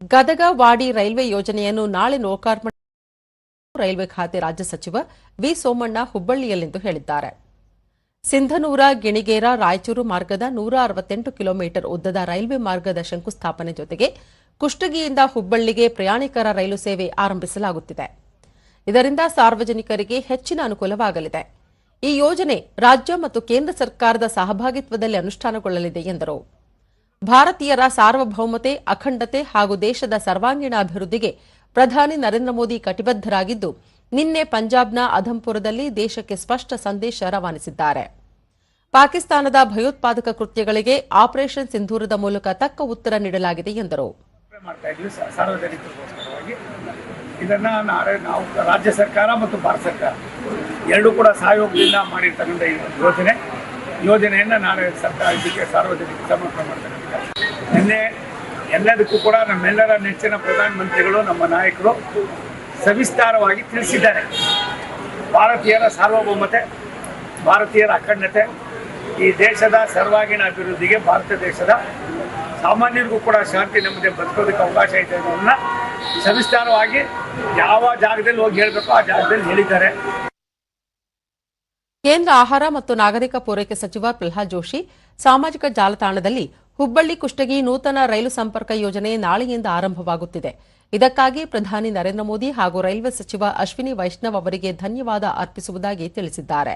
ಗದಗ ವಾಡಿ railway ಯೋಜನೆಯನ್ನು ನಾಳೆ ಲೋಕಾರ್ಪಣೆ ರೈಲ್ವೆ ಖಾತೆ ರಾಜ್ಯ ಸಚಿವ ವಿ ಸೋಮಣ್ಣ ಹುಬ್ಬಳ್ಳಿಯಲ್ಲಿಂದು ಹೇಳಿದ್ದಾರೆ. ಸಿಂಧನೂರ, ಗಿಣಿಗೇರ, ರಾಯಚೂರು ಮಾರ್ಗದ ನೂರ ಅರವತ್ತೆಂಟು ಕಿಲೋಮೀಟರ್ ಉದ್ದದ ರೈಲ್ವೆ ಮಾರ್ಗದ ಶಂಕುಸ್ಥಾಪನೆ ಜೊತೆಗೆ ಕುಷ್ಟಗಿಯಿಂದ ಹುಬ್ಬಳ್ಳಿಗೆ ಪ್ರಯಾಣಿಕರ ರೈಲು ಸೇವೆ ಆರಂಭಿಸಲಾಗುತ್ತಿದೆ. ಇದರಿಂದ ಸಾರ್ವಜನಿಕರಿಗೆ ಹೆಚ್ಚಿನ ಅನುಕೂಲವಾಗಲಿದೆ. ಈ ಯೋಜನೆ ರಾಜ್ಯ ಮತ್ತು ಕೇಂದ್ರ ಸರ್ಕಾರದ ಸಹಭಾಗಿತ್ವದಲ್ಲಿ ಅನುಷ್ಠಾನಗೊಳ್ಳಲಿದೆ ಎಂದರು. ಭಾರತೀಯರ ಸಾರ್ವಭೌಮತೆ, ಅಖಂಡತೆ ಹಾಗೂ ದೇಶದ ಸರ್ವಾಂಗೀಣ ಅಭಿವೃದ್ಧಿಗೆ ಪ್ರಧಾನಿ ನರೇಂದ್ರ ಮೋದಿ ಕಟಿಬದ್ದರಾಗಿದ್ದು ನಿನ್ನೆ ಪಂಜಾಬ್ನ ಅಧಂಪುರದಲ್ಲಿ ದೇಶಕ್ಕೆ ಸ್ಪಷ್ಟ ಸಂದೇಶ ರವಾನಿಸಿದ್ದಾರೆ. ಪಾಕಿಸ್ತಾನದ ಭಯೋತ್ಪಾದಕ ಕೃತ್ಯಗಳಿಗೆ ಆಪರೇಷನ್ ಸಿಂಧೂರದ ಮೂಲಕ ತಕ್ಕ ಉತ್ತರ ನೀಡಲಾಗಿದೆ ಎಂದರು. ಇದನ್ನ ರಾಜ್ಯ ಸರ್ಕಾರ ಮತ್ತು ಭಾರತ ಸರ್ಕಾರ ಎರಡೂ ಕೂಡ ಸಹಯೋಗದಿಂದ ಮಾಡಿರ್ತಕ್ಕಂಥ ಯೋಜನೆ. ಯೋಜನೆಯನ್ನು ನಾನು ಸರ್ಕಾರ ಇದಕ್ಕೆ ಸಾರ್ವಜನಿಕ ಸಮರ್ಪಣೆ ಮಾಡ್ತಕ್ಕಂಥ ನಿನ್ನೆ ಎಲ್ಲದಕ್ಕೂ ಕೂಡ ನಮ್ಮೆಲ್ಲರ ನೆಚ್ಚಿನ ಪ್ರಧಾನಮಂತ್ರಿಗಳು, ನಮ್ಮ ನಾಯಕರು ಸವಿಸ್ತಾರವಾಗಿ ತಿಳಿಸಿದ್ದಾರೆ. ಭಾರತೀಯರ ಸಾರ್ವಭೌಮತೆ, ಭಾರತೀಯರ ಅಖಂಡತೆ, ಈ ದೇಶದ ಸರ್ವಾಂಗೀಣ ಅಭಿವೃದ್ಧಿಗೆ ಭಾರತ ದೇಶದ ಸಾಮಾನ್ಯರಿಗೂ ಕೂಡ ಶಾಂತಿ ನೆಮ್ಮದಿ ಬದುಕೋದಕ್ಕೆ ಅವಕಾಶ ಇದೆ ಅನ್ನೋದನ್ನ ಸವಿಸ್ತಾರವಾಗಿ ಯಾವ ಜಾಗದಲ್ಲಿ ಹೋಗಿ ಹೇಳಬೇಕು ಆ ಜಾಗದಲ್ಲಿ ಹೇಳಿದ್ದಾರೆ. ಕೇಂದ್ರ ಆಹಾರ ಮತ್ತು ನಾಗರಿಕ ಪೂರೈಕೆ ಸಚಿವ ಪ್ರಹ್ಲಾದ್ ಜೋಶಿ ಸಾಮಾಜಿಕ ಜಾಲತಾಣದಲ್ಲಿ ಹುಬ್ಬಳ್ಳಿ ಕುಷ್ಟಗಿ ನೂತನ ರೈಲು ಸಂಪರ್ಕ ಯೋಜನೆ ನಾಳೆಯಿಂದ ಆರಂಭವಾಗುತ್ತಿದೆ. ಇದಕ್ಕಾಗಿ ಪ್ರಧಾನಿ ನರೇಂದ್ರ ಮೋದಿ ಹಾಗೂ ರೈಲ್ವೆ ಸಚಿವ ಅಶ್ವಿನಿ ವೈಷ್ಣವ್ ಅವರಿಗೆ ಧನ್ಯವಾದ ಅರ್ಪಿಸುವುದಾಗಿ ತಿಳಿಸಿದ್ದಾರೆ.